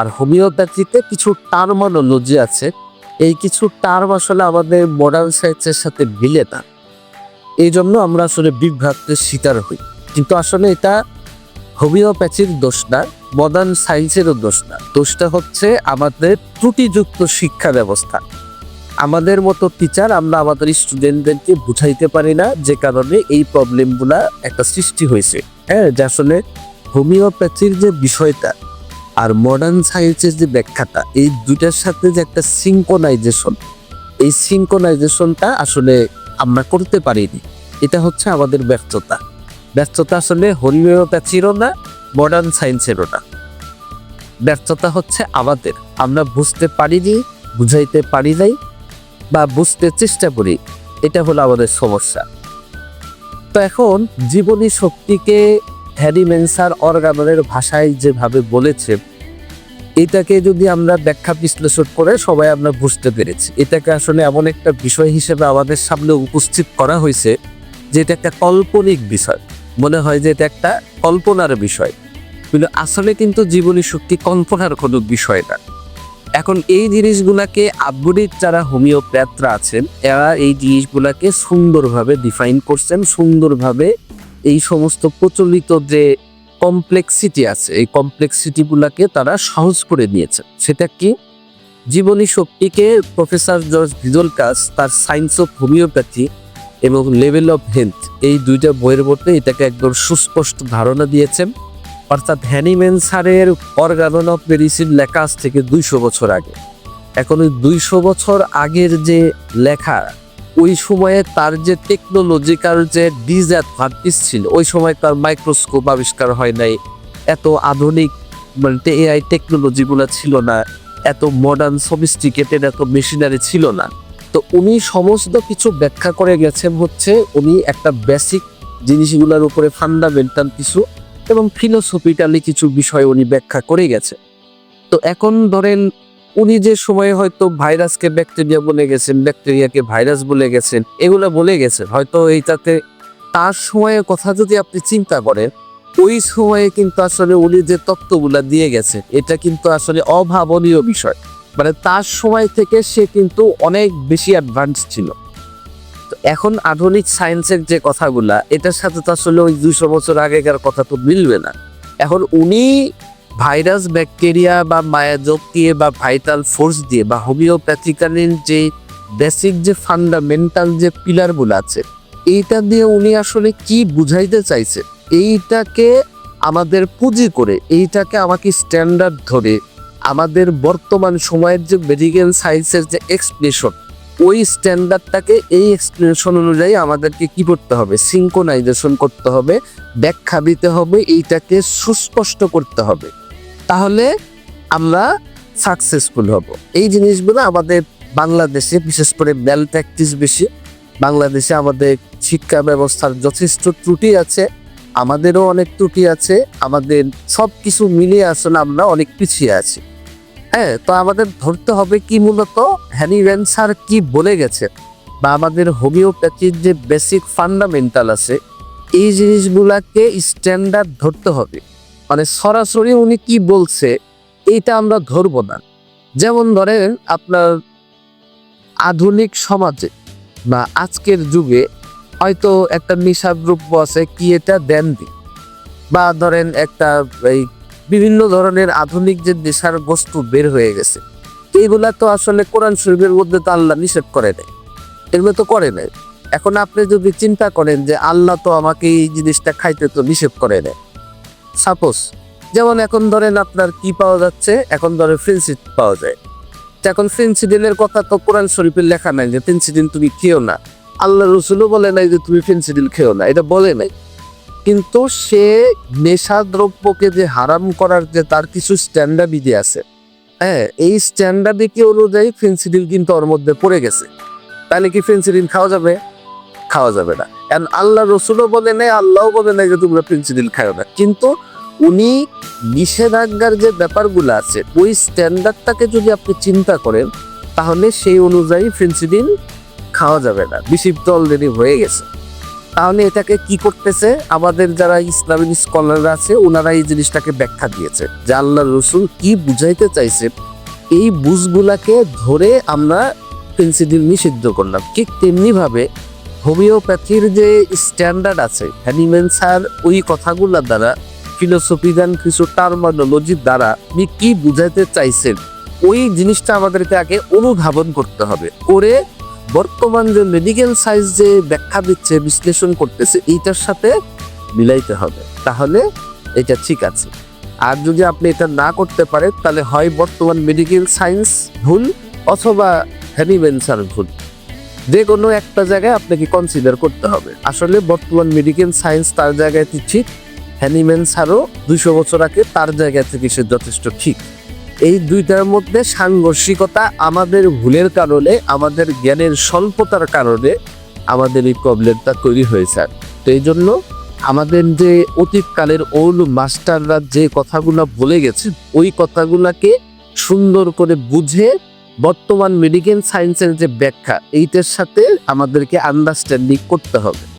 আর হোমিওপ্যাথিতে কিছু টার্মানোলজি আছে। এই কিছু টার্ম আসলে আমাদের মডার্ন সায়েন্সের সাথে মিলে না। এই জন্য আমরা আসলে বিভ্রান্তের শিকার হই। কিন্তু আসলে এটা হোমিওপ্যাথির দোষ না মডার্ন সায়েন্সেরও দোষ না। দোষটা হচ্ছে আমাদের ত্রুটিযুক্ত শিক্ষা ব্যবস্থা। আমাদের মতো টিচার আমরা আমাদের স্টুডেন্টদেরকে বুঝাইতে পারি না, যে কারণে এই প্রবলেমগুলা একটা সৃষ্টি হয়েছে। হ্যাঁ যে আসলে হোমিওপ্যাথির যে বিষয়টা আর মডার্ন সায়েন্সের যে ব্যাখ্যাটা, এই দুইটার সাথে যে একটা সিঙ্কোনাইজেশন এই সিঙ্কোনাইজেশনটা আসলে আমরা করতে পারিনি। এটা হচ্ছে আমাদের ব্যর্থতা। ব্যর্থতা আসলে হোমিওপ্যাথিরও না মডার্ন সায়েন্সেরও না। ব্যর্থতা হচ্ছে আমাদের। আমরা বুঝতে পারিনি, বুঝাইতে পারি নাই, বা বুঝতে চেষ্টা করি, এটা হলো আমাদের সমস্যা। তো এখন জীবনী শক্তিকে হ্যারি মেনসার অর্গানের ভাষায় যেভাবে বলেছে, এটাকে যদি আমরা ব্যাখ্যা বিশ্লেষণ করে সবাই আমরা বুঝতে পেরেছি। এটাকে আসলে এমন একটা বিষয় হিসেবে আমাদের সামনে উপস্থিত করা হয়েছে, যে এটা একটা কাল্পনিক বিষয়। মনে হয় যে এটা একটা কল্পনার বিষয়। কিন্তু আসলে কিন্তু জীবনী শক্তি কল্পনার কোনো বিষয় না। এখন এই জিনিসগুলাকে আপগ্রেড যারা হোমিওপ্যাথরা আছেন, এরা এই জিনিসগুলাকে সুন্দরভাবে ডিফাইন করছেন, সুন্দরভাবে এই সমস্ত প্রচলিত যে কমপ্লেক্সিটি আছে, এই কমপ্লেক্সিটিগুলাকে তারা সহজ করে দিয়েছেন সেটা কি? জীবনী শক্তিকে প্রফেসর জর্জ ভিজলকাস তার সায়েন্স অফ হোমিওপ্যাথি এবং লেভেল অফ হেলথ এই দুইটা বইয়ের মধ্যে এটাকে একদম সুস্পষ্ট ধারণা দিয়েছেন। অর্থাৎ হ্যানিম্যান সারের অর্গানন অফ মেডিসিন লেখা থেকে দুইশো বছর আগে। এখন ওই দুইশো বছর আগের যে লেখা ওই সময়ে তার যে টেকনোলজিক্যাল যে ডিসঅ্যাডভান্টেজ ছিল, ওই সময় তার মাইক্রোস্কোপ আবিষ্কার হয় নাই। এত আধুনিক মানে এআই টেকনোলজিগুলো ছিল না, এত মডার্ন সফিস্টিকেটেড এত মেশিনারি ছিল না। তো উনি সমস্ত কিছু ব্যাখ্যা করে গেছেন হচ্ছে, উনি একটা বেসিক জিনিসগুলোর উপরে ফান্ডামেন্টাল কিছু এবং ফিলোসফিক্যালি কিছু বিষয় উনি ব্যাখ্যা করে গেছে তো এখন ধরেন উনি যে সময়ে হয়তো ভাইরাসকে ব্যাকটেরিয়া বলে গেছেন, ব্যাকটেরিয়াকে ভাইরাস বলে গেছেন, এগুলো বলে গেছেন। হয়তো এইটাতে তার সময়ের কথা যদি আপনি চিন্তা করেন, ওই সময়ে কিন্তু আসলে উনি যে তত্ত্বগুলা দিয়ে গেছে এটা কিন্তু আসলে অভাবনীয় বিষয়। মানে তার সময় থেকে সে কিন্তু অনেক বেশি অ্যাডভান্স ছিল। তো এখন আধুনিক সায়েন্সের যে কথাগুলা, এটার সাথে তো আসলে ওই দুইশো বছর আগেকার কথা তো মিলবে না। এখন উনি ভাইরাস, ব্যাকটেরিয়া বা মায়াজোগ দিয়ে বা ভাইটাল ফোর্স দিয়ে বা হোমিওপ্যাথিক্যালির যে বেসিক যে ফান্ডামেন্টাল যে পিলারগুলো আছে, এইটা দিয়ে উনি আসলে কি বুঝাইতে চাইছে? এইটাকে আমাদের পুঁজি করে, এইটাকে আমাকে স্ট্যান্ডার্ড ধরে, আমাদের বর্তমান সময়ের যে মেডিকেল সায়েন্সের যে এক্সপ্রেশন ওই স্ট্যান্ডার্ডটাকে এই এক্সপ্লেনেশন অনুযায়ী আমাদেরকে কি করতে হবে? সিঙ্কোনাইজেশন করতে হবে, ব্যাখ্যা দিতে হবে, এইটাকে সুস্পষ্ট করতে হবে। তাহলে আমরা সাকসেসফুল হব। এই জিনিসগুলো আমাদের বাংলাদেশে, বিশেষ করে বেল প্র্যাকটিস বেশি। বাংলাদেশে আমাদের শিক্ষা ব্যবস্থার যথেষ্ট ত্রুটি আছে। আমাদেরও অনেক ত্রুটি আছে। আমাদের সব কিছু মিলিয়ে আসলে আমরা অনেক পিছিয়ে আছি। হ্যাঁ তো আমাদের ধরতে হবে কি মূলত? হ্যানি স্যার কি বলে গেছে? বা আমাদের হোমিওপ্যাথির যে বেসিক ফান্ডামেন্টাল আছে, এই জিনিসগুলাকে স্ট্যান্ডার্ড ধরতে হবে। মানে সরাসরি উনি কি বলছে, এইটা আমরা ধরবো না। যেমন ধরেন আপনার আধুনিক সমাজে বা আজকের যুগে হয়তো একটা নিশাদ্রব্য আছে, কি এটা দেন দি বা ধরেন একটা এই বিভিন্ন ধরনের আধুনিক যে নেশার বস্তু বের হয়ে গেছে, এইগুলা তো আসলে কোরআন শরীফের মধ্যে তো আল্লাহ নিষেধ করে নেয় এগুলো তো করে নেয় এখন আপনি যদি চিন্তা করেন যে আল্লাহ তো আমাকে এই জিনিসটা খাইতে তো নিষেধ করে নেয় সাপোজ যেমন এখন ধরেন আপনার কি পাওয়া যাচ্ছে? এখন ধরেন ফেন্সিড পাওয়া যায়। তো এখন ফেন্সিডিনের কথা তো কোরআন শরীফের লেখা নাই যে ফেন্সিডিন তুমি খেও না। আল্লাহ রসুলও বলে নাই যে তুমি ফেন্সিডিল খেও না। এটা বলে নাই। কিন্তু সে নেশা দ্রব্যকে যে হারাম করার যে তার কিছু স্ট্যান্ডার্ড বিধি আছে হ্যাঁ এই স্ট্যান্ডার্ডে কি অনুযায়ী ফেন্সিডিল কিন্তু ওর মধ্যে পড়ে গেছে। তাহলে কি ফেন্সিডিল খাওয়া যাবে? খাওয়া যাবে না। কারণ আল্লাহ রসুলও বলে নাই, আল্লাহও বলে নাই যে তোমরা ফেন্সিডিল খাও না। কিন্তু উনি নিষেধাজ্ঞার যে ব্যাপারগুলো আছে, ওই স্ট্যান্ডার্ডটাকে যদি আপনি চিন্তা করেন, তাহলে সেই অনুযায়ী ফেন্সিডিল খাওয়া যাবে না। বিষিপ্ত অলরেডি হয়ে গেছে। তাহলে এটাকে কি করতেছে? আমাদের যারা ইসলামিক স্কলাররা আছে, ওনারা এই জিনিসটাকে ব্যাখ্যা দিয়েছে যে আল্লাহ রসুল কি বুঝাইতে চাইছে, এই বুঝগুলাকে ধরে আমরা পেন্সিডিল নিষিদ্ধ করলাম। ঠিক তেমনিভাবে হোমিওপ্যাথির যে স্ট্যান্ডার্ড আছে, হ্যানিম্যান স্যার ওই কথাগুলোর দ্বারা ফিলোসফি গান কিছু টার্মানোলজির দ্বারা আপনি কি বুঝাইতে চাইছেন? ওই জিনিসটা আমাদেরকে আগে অনুধাবন করতে হবে। করে বর্তমান যে মেডিকেল সায়েন্স যে ব্যাখ্যা দিচ্ছে, বিশ্লেষণ করতেছে, এইটার সাথে মিলাইতে হবে। তাহলে এটা ঠিক আছে। আর যদি আপনি এটা না করতে পারেন, তাহলে হয় বর্তমান মেডিকেল সায়েন্স ভুল অথবা হ্যানিভেন্সার ভুল। যে কোনো একটা জায়গায় আপনাকে কনসিডার করতে হবে। আসলে বর্তমান মেডিকেল সায়েন্স তার জায়গায় ঠিক হ্যানিম্যান স্যারও দুইশো বছর আগে তার জায়গা থেকে সে যথেষ্ট ঠিক। এই দুইটার মধ্যে সাংঘর্ষিকতা আমাদের ভুলের কারণে, আমাদের জ্ঞানের স্বল্পতার কারণে আমাদের এই প্রবলেমটা তৈরি হয়েছে তো এই জন্য আমাদের যে অতীতকালের ওল মাস্টাররা যে কথাগুলো বলে গেছে ওই কথাগুলোকে সুন্দর করে বুঝে বর্তমান মেডিকেল সায়েন্সের যে ব্যাখ্যা, এইটার সাথে আমাদেরকে আন্ডারস্ট্যান্ডিং করতে হবে।